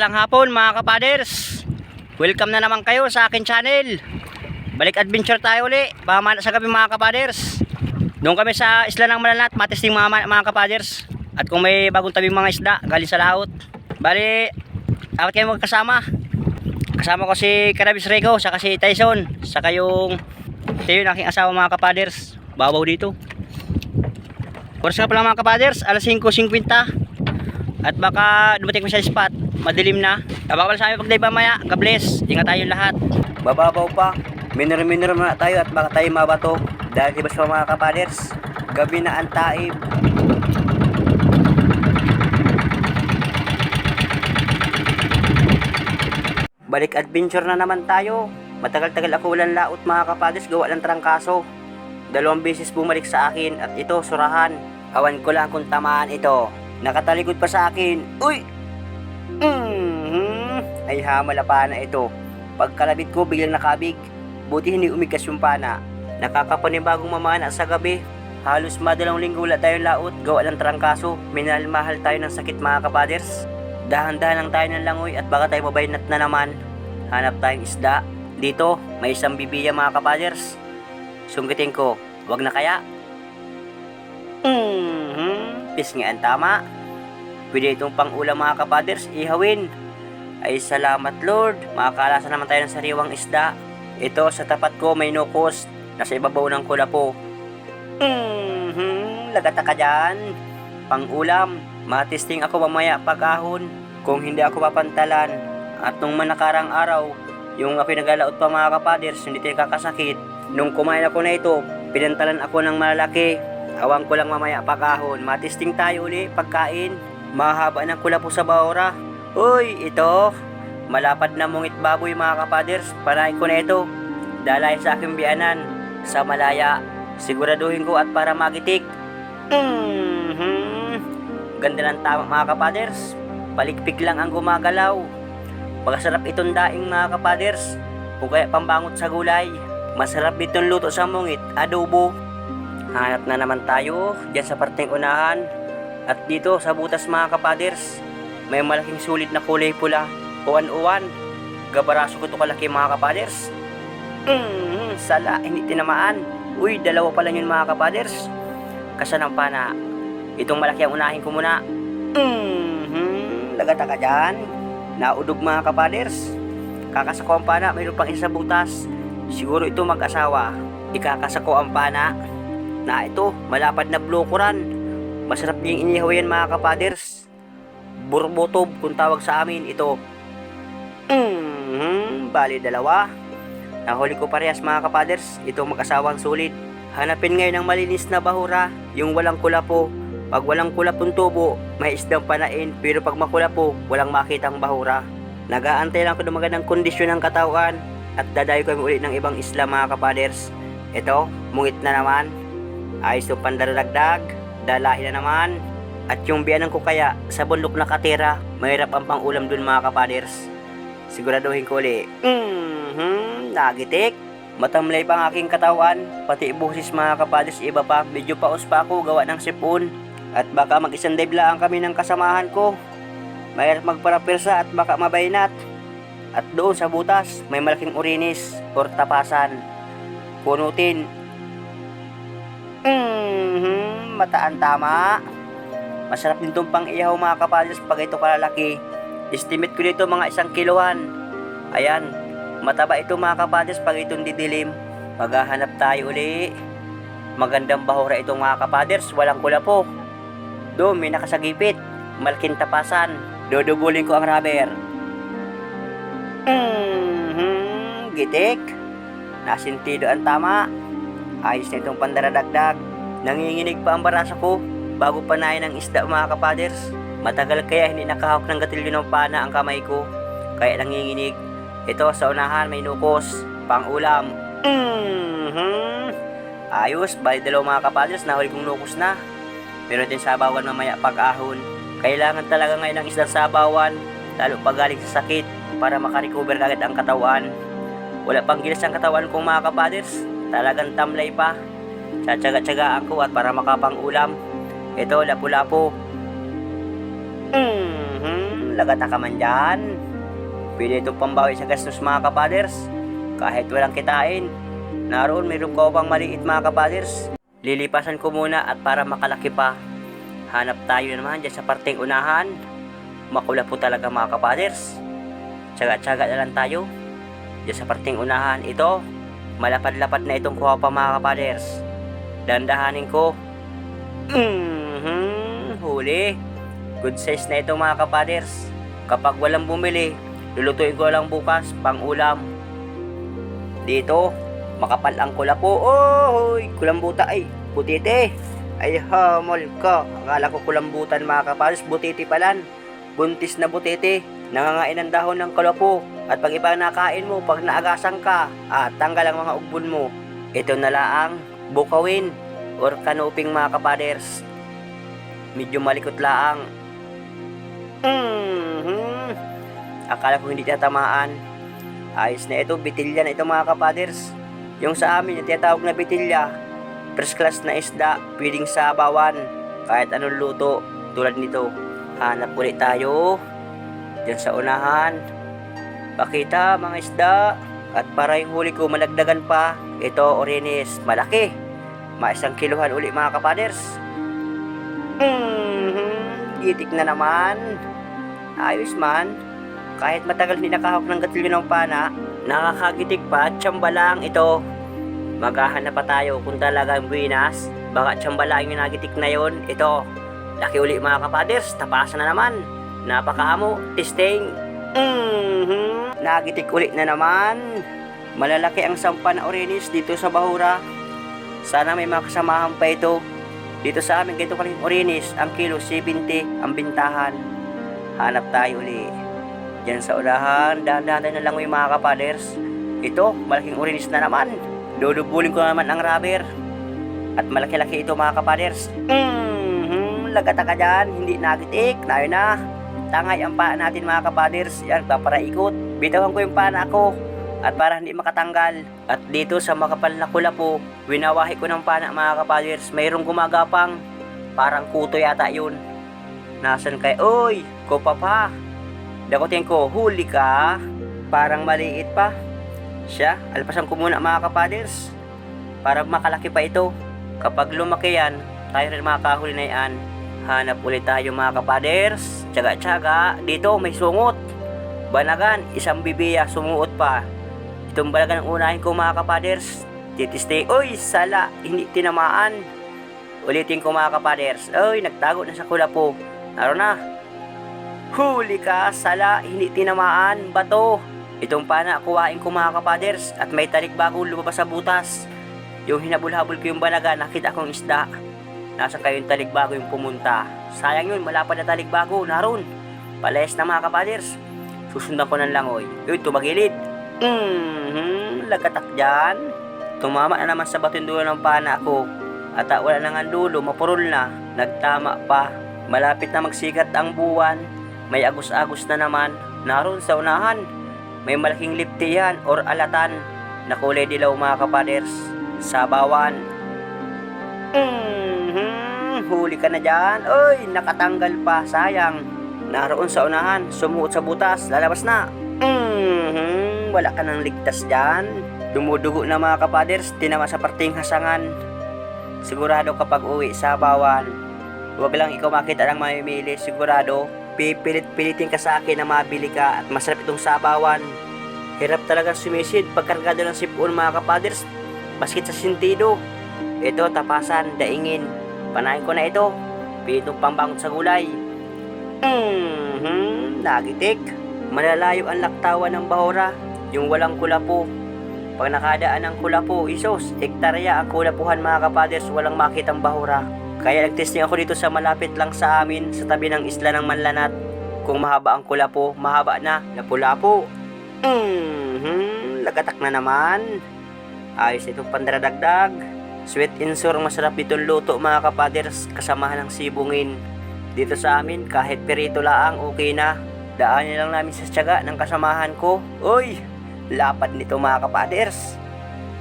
Kapagpalang hapon mga kapaders. Welcome na naman kayo sa akin channel. Balik adventure tayo uli. Pamana sa gabi mga kapaders. Doon kami sa isla ng Malanat Matesting mga, mga kapaders. At kung may bagong tabing mga isda Galing sa laot. Bali Apat kayo magkasama. Kasama ko si Karabis Rico Saka si Tyson Saka yung Ito yung aking asawa mga kapaders. Babaw dito. Oras nga pala mga kapaders. Alas 5.50 at baka dumating mo sa spot, madilim na. Kabakal sa amin pag dive mamaya, God bless. Ingat tayo lahat. Bababaw pa. Minor-minor muna tayo at baka tayo mabato. Dahil di ba sa mga kapaders, gabi na ang taib. Balik adventure na naman tayo. Matagal-tagal ako walang laot mga kapaders, gawa ng trangkaso. Dalawang beses bumalik sa akin at ito, surahan. Awan ko lang kung tamaan ito. Nakatalikod pa sa akin. Uy! Mhm. Ay hamala pa na ito. Pagkalabit ko biglang nakabig. Buti hindi umigas yung pana. Nakakapanibagong mamana sa gabi. Halos madalawang linggo wala tayong laot. Gawa ng trangkaso. Minahal-mahal tayo ng sakit mga kapaders. Dahan-dahan lang tayo ng langoy at baka tayo mabaynat na naman. Hanap tayong isda. Dito, may isang bibiya mga kapaders. Sungkitin ko, wag na kaya? Mhm, pisngi ang tama. Pwede itong pang ulam mga kapaders, ihawin. Ay salamat Lord, makakalasa naman tayo ng sariwang isda. Ito sa tapat ko may nukos, nasa ibabaw ng kulapo. Mhm, lagata ka dyan. Pang ulam, matisting ako mamaya pag-ahon. Kung hindi ako papantalan. At nung manakarang araw, yung ako nagalaot pa mga kapaders, hindi tayo kakasakit. Nung kumain ako na ito, pinantalan ako ng malalaki. Awang ko lang mamaya pag-ahon. Matisting tayo uli pagkain. Mahaba ng kula po sa baura. Uy, ito. Malapad na mungit baboy mga kapaders. Panain ko na ito. Dalay sa aking biyanan. Sa malaya. Siguraduhin ko at para magitik. Mhm. Ganda ng tama mga kapaders. Palikpik lang ang gumagalaw. Pagkasarap itong daing mga kapaders. O kaya pambangot sa gulay. Masarap itong luto sa mungit, adobo. Hanap na naman tayo dyan sa parteng unahan. At dito sa butas mga kapaders, may malaking sulit na kulay pula. Uwan-uwan. Gabaraso ko to kalaki mga kapaders. Mm, sala, hindi tinamaan. Uy, dalawa pa lang yun mga kapaders. Kasanang pana. Itong malaki ang unahin ko muna. Mm-hmm, lagata ka dyan. Naudog mga kapaders. Kakasako ang pana, mayroon pang isa sa butas. Siguro ito mag-asawa. Ikakasako ang pana. Na ito, malapad na blokuran. Masarap ding inihaw yan mga kapaders. Burbotob kung tawag sa amin ito. Mm-hmm, bali dalawa. Nahuli ko parehas mga kapaders, itong mag-asawang sulit. Hanapin ngayon ng malinis na bahura, yung walang kulapo. Pag walang kulapong tubo, may isdang panain, pero pag makulapo, walang makitang bahura. Nagaantay lang ko ng magandang kondisyon ng katawan at dadayo kami ulit ng ibang isla mga kapaders. Ito, mungit na naman. Ayos yung pandaragdag, dalahin na naman. At yung biyanan ko kaya sa bundok na katira, mahirap ang pangulam dun mga kapaders. Siguraduhin ko ulit. Mhm, nagitik. Matamlay pa ang aking katawan, pati busis mga kapaders iba pa, medyo paus pa ako gawa ng sipon. At baka mag-isang dive lang kami ng kasamahan ko. Mahirap magparapirsa at baka mabaynat. At doon sa butas, may malaking urinis or tapasan. Punutin. Mhm, mataan tama. Masarap din itong pang ihaw mga kapaders pag ito kalalaki. Estimate ko dito mga isang kiloan. Ayan, mataba ito mga kapaders pag itong didilim. Maghahanap tayo uli. Magandang bahura itong mga kapaders, walang kula po. Doon may nakasagipit, malaking tapasan. Dudugulin ko ang rubber. Mhm, gitik. Nasintido ang tama. Ayos na itong pandaradagdag. Nanginginig pa ang barasa ko bago panayin ng isda mga kapaders. Matagal kaya hindi nakahawak ng gatilyo ng pana ang kamay ko. Kaya nanginginig. Ito sa unahan may nukos. Pang ulam. Mhm. Ayos, bali dalawa mga kapaders na kong nukos na. Meron din sabawan mamaya pag-ahon. Kailangan talaga ngayon ng isang sabawan, lalo pag galing sa sakit, para makarecover agad ang katawan. Wala pang gilas ang katawan kong mga kapaders, talagang tamlay pa. Tsatsaga-tsagaan ko at para makapang ulam. Ito, lapu-lapo. Mhm, lagata ka man dyan. Pwede itong pambawi sa gastos mga kapaders. Kahit walang kitain, naroon mayroong ko pang maliit mga kapaders. Lilipasan ko muna at para makalaki pa. Hanap tayo naman dyan sa parteng unahan. Makula po talaga mga kapaders. Tsaga-tsaga na lang tayo. Diyan sa parteng unahan, ito. Malapad-lapad na itong kuha pa mga kapaders. Dandahanin ko. Mhm, huli. Good size na ito mga kapaders. Kapag walang bumili, lulutuin ko lang bukas pang ulam. Dito, makapal ang kula po. Oy, kulambuta ay butite. Ay hamol ka. Akala ko kulambutan mga kapaders, butiti palan. Buntis na butiti. Nangangain ng dahon ng kalapo. At pag iba nakain mo, pag naagasan ka, at tanggal ang mga ugbon mo. Ito na laang bukawin or kanuping mga kapaders. Medyo malikot laang. Mhm. Akala ko hindi tatamaan. Ayos na ito, bitilya na ito mga kapaders. Yung sa amin, tinatawag na bitilya, first class na isda, pwedeng sabawan, kahit anong luto, tulad nito. Hanap ulit tayo, dyan sa unahan. Pakita mga isda, at para yung huli ko malagdagan pa, ito orinis, malaki. Maisang kiluhan uli mga kapaders. Mhm, gitik na naman. Ayos man. Kahit matagal hindi nakahawak ng gatilyo ng pana, nakakagitik pa, tsamba lang ito. Maghahanap pa tayo kung talagang buwinas. Baka tsamba lang yung nagitik na yon. Ito, laki uli mga kapaders, tapasan na naman. Napakaamo, testing. Mhm, nagitik uli na naman. Malalaki ang sampa na orinis dito sa Bahura. Sana may mga kasamahan pa ito. Dito sa amin, ganito kaling orinis, ang kilo 70 ang bintahan. Hanap tayo uli. Diyan sa unahan, dahan-dahan na lang yung mga kapaders. Ito, malaking orinis na naman. Dudubulin ko naman ang rubber. At malaki-laki ito mga kapaders. Mhm, lagata ka dyan, hindi nagitik, nayo na. Tangay ang paa natin mga kapaders. Yan, paparaikot. Bitawan ko yung pana ko. At para hindi makatanggal. At dito sa makapal na kulapo, winawahi ko ng pana mga kapaders. Mayroong gumagapang. Parang kuto yata yun. Nasaan kay, oy, ko pa. Dakotin ko, huli ka. Parang maliit pa. Siya, alpasan ko muna mga kapaders. Para makalaki pa ito. Kapag lumaki yan, tayo rin makakahuli na yan. Hanap ulit tayo mga kapaders. Tsaga-tsaga, dito may sungot. Banagan, isang bibiya, sumuot pa. Itong balagan ang unahin ko mga kapaders. Titiste, oy, sala, hindi tinamaan. Ulitin ko mga kapaders. Oy, nagtago na sa kulapo. Naroon na. Huli ka, sala, hindi tinamaan, bato. Itong pana, kuwain ko mga kapaders at may tarik bago lumabas sa butas. Yung hinabol-habol ko yung banaga, nakita kong isda. Nasa kayo yung talikbago yung pumunta. Sayang yun, malapad na talikbago, naroon. Palayas na mga kapaders. Susundan ko ng langoy. Uy, tumagilid. Mhm, lagatak dyan. Tumama na naman sa batong dulo ng pana ko. At ah, wala na nga dulo, mapurol na. Nagtama pa. Malapit na magsikat ang buwan. May agus-agus na naman. Naroon sa unahan. May malaking liptiyan or alatan na kulay dilaw mga kapaders. Sabawan. Mhm, huli ka na dyan. Oy, nakatanggal pa. Sayang. Naroon sa unahan. Sumuot sa butas. Lalabas na. Mhm, wala ka nang ligtas dyan. Dumudugo na mga kapaders. Tinama sa parting hasangan. Sigurado kapag uwi sa bawan, huwag lang ikaw makita ng mamimili. Sigurado, pipilit-pilitin ka sa akin na mabili ka at masarap itong sabawan. Hirap talaga sumisid pagkargado ng sipon mga kapaders. Baskit sa sentido. Ito, tapasan, daingin. Panahin ko na ito. Pitong pambangot sa gulay. Mhm, nagitik. Malalayo ang laktawan ng bahura, yung walang kulapo. Pag nakadaan ng kulapo, isos, hektarya ang kulapuhan mga kapaders, walang makitang bahura. Kaya nagtesting ako dito sa malapit lang sa amin, sa tabi ng isla ng Manlanat. Kung mahaba ang kulapo, mahaba na, lapu-lapo. Mhm, lagatak na naman. Ayos itong pandaradagdag. Sweet and sour, masarap itong luto mga kapaders, kasamahan ng sibungin. Dito sa amin, kahit perito laang, okay na. Daanin lang namin sa tiyaga ng kasamahan ko. Uy, lapad nito mga kapaders.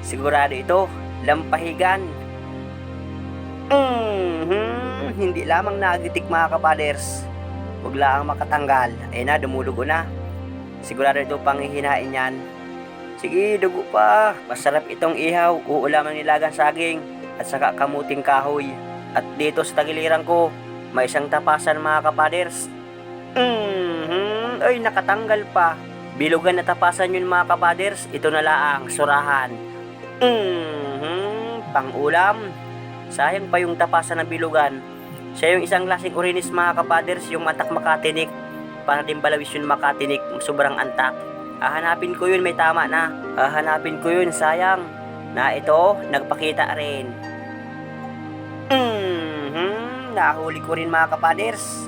Sigurado ito, lampahigan. Mhm, hindi lamang nagitik mga kapaders. Huwag lang makatanggal. Ayun na, dumudugo na. Sigurado ito panghihinain yan. Sige, dugo pa. Masarap itong ihaw. Uulaman nilagang saging at saka kamuting kahoy. At dito sa tagiliran ko, may isang tapasan mga kapaders. Mhm, ay nakatanggal pa. Bilugan na tapasan yun mga kapaders. Ito na laang, surahan. Mhm, pang-ulam. Sayang pa yung tapasan ng bilugan. Siya yung isang lasing urinis mga kapaders, yung matak makatinik. Para din balawis yun makatinik, sobrang antak. Hahanapin ko yun, may tama na. Hahanapin ko yun, sayang. Na ito, nagpakita rin. Mhm, nahuli ko rin mga kapaders.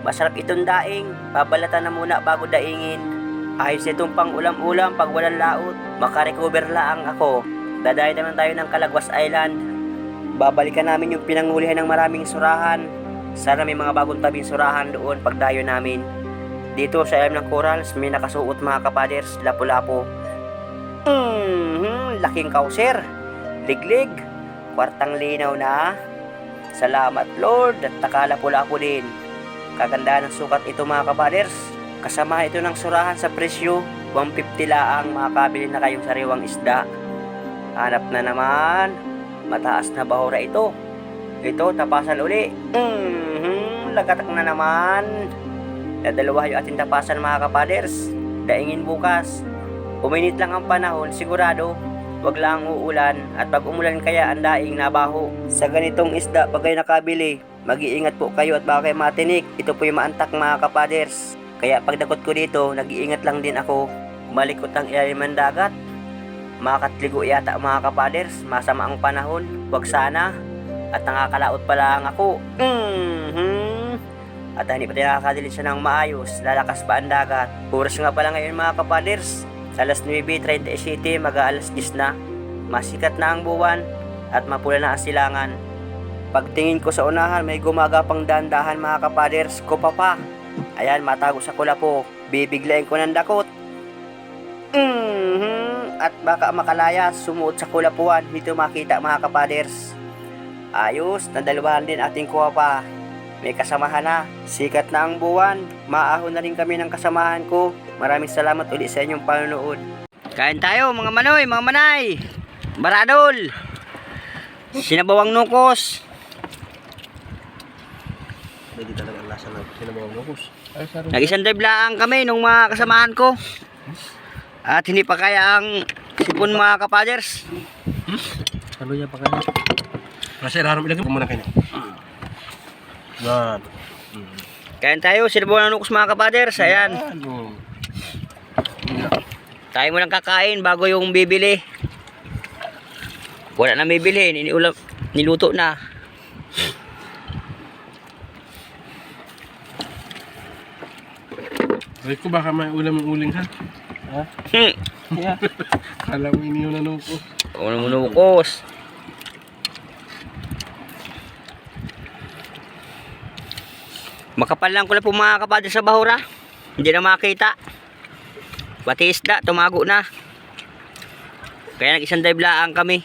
Masarap itong daing, babalatan na muna bago daingin. Ayos itong pang ulam-ulam pag walang laot. Makarecover lang ako. Dadayo naman tayo ng Calagwas Island. Babalikan namin yung pinangulihan ng maraming surahan. Sana may mga bagong tabing surahan doon pagdayo namin. Dito sa ilalim ng corals, may nakasuot mga kapaders, lapu-lapo. Mhm, laking kauser. Liglig. Kwartang linaw na. Salamat Lord at nakalapu-lapo din. Kaganda ng sukat ito mga kapaders. Kasama ito ng surahan sa presyo. 150 laang makakabili na kayong sariwang isda. Hanap na naman. Mataas na bahura ito. Ito, tapasan uli. Mhm, lagatak na naman. Dadalawa yung ating tapasan mga kapaders. Daingin bukas. Uminit lang ang panahon, sigurado. Wag lang uulan at pag umulan kaya ang daing nabaho. Sa ganitong isda pag kayo nakabili, mag-iingat po kayo at baka kayo matinik. Ito po yung maantak mga kapaders. Kaya pagdagot ko dito, nag-iingat lang din ako. Malikot ang ilalim ng dagat. Makatligo yata mga kapaders, masama ang panahon. Wag sana. At nakakalaot pa lang ako. Mhm. At hindi pa tayo nakakadilit siya ng maayos. Lalakas pa ang dagat. Oras nga pala ngayon mga kapaders. Alas 9.37 mag-aalas 10 na. Masikat na ang buwan at mapula na ang silangan. Pagtingin ko sa unahan may gumagapang dandahan mga kapaders ko pa pa. Ayan matago sa kulapo. Bibiglayin ko ng dakot. Mhm. At baka makalaya sumuot sa kulapuan. Dito makita mga kapaders. Ayos, nadalawahan din ating kuha pa. May kasamahan na. Sikat na ang buwan. Maahon na rin kami ng kasamahan ko. Maraming salamat ulit sa inyong panonood. Kain tayo mga manoy, mga manay. Baradol. Sinabawang nukos. Pwede talaga ang lasa ng lukos. Ay, sarap. Nag-isang drive lang kami nung mga kasamahan ko. At hindi pa kaya ang sipon mga kapaders. Ano yan pa kayo? Kasi raro ilagay mo muna kayo. Yan. Kain tayo, sinabawang nukos mga kapaders. Ayan. Ano? Tayo mo lang kakain bago yung bibili. Wala na bibili, iniulam, niluto na. Ay ko baka may ulam ng uling ha? Ha? Hmm. Kala mo iniyo na lukos. Ano mo nukos? Makapal lang ko lang po mga kapadres sa bahura. Hindi na makita. Pati isda, tumago na. Kaya nag-isang dive lang kami.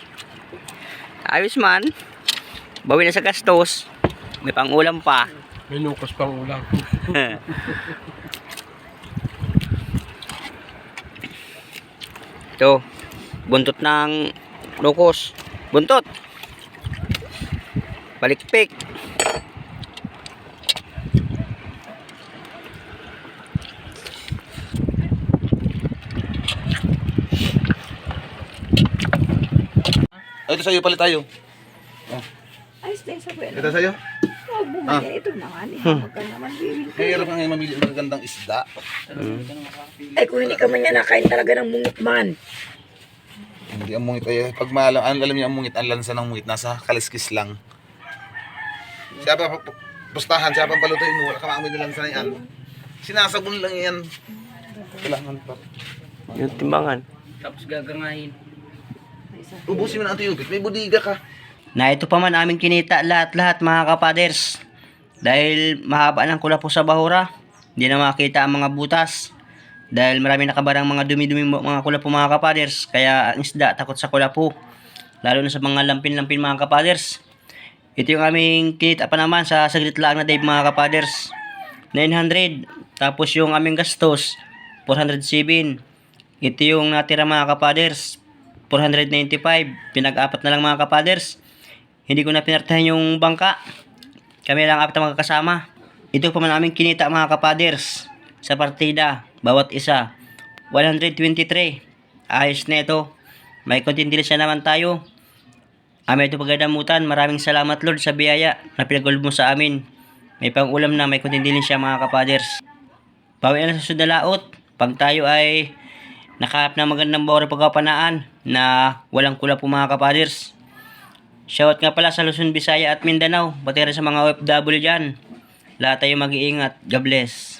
Ayos man. Bawi na sa gastos. May pangulam pa. May lukos pang ulam. Ito, buntot ng lukos. Buntot. Palikpik. Ay, ito sa'yo, palit tayo. Ayos na yung sabi. Ito sa'yo. Ah. ito naman. Eh. Huwag ka naman. Mahirap nga ngayon mamili ng magagandang isda. Ay, kung hindi ka man yan nakain talaga ng mungit man. Hindi ang mungit ay pag maalam, ang alam niyo ang mungit, ang lansa ng mungit nasa kaliskis lang. Siya pa pu- pu- pustahan, siya pa palutuin mo, wala ka maamoy ng lansa na yan. Sinasabon lang yan. Kailangan pa. Yung timbangan. Ubusin mo na ang tubig, may budiga ka. Na ito pa man aming kinita lahat-lahat mga kapaders. Dahil mahaba ng kulapo sa bahura, hindi na makita ang mga butas. Dahil marami nakabarang mga dumi-dumi mga kulapo mga kapaders. Kaya ang isda takot sa kulapo. Lalo na sa mga lampin-lampin mga kapaders. Ito yung aming kinita pa naman sa saglit lang na dive mga kapaders. 900. Tapos yung aming gastos, 407. Ito yung natira mga kapaders, 495. Pinag-apat na lang mga kapaders. Hindi ko na pinartahan yung bangka. Kami lang apat ang magkakasama. Ito pa man aming kinita mga kapaders sa partida. Bawat isa. 123. Ayos na ito. May kontindilis na naman tayo. Amay ito pagadamutan. Maraming salamat Lord sa biyaya na pinagulog mo sa amin. May pang-ulam na may kontindilis siya mga kapaders. Bawi na sa sudalaot. Pag tayo ay nakahap ng magandang bawang pagkapanaan na walang kula po mga kapaders. Shoutout nga pala sa Luzon, Visaya at Mindanao. Pati rin sa mga OFW dyan. Lahat tayo mag-iingat. God bless.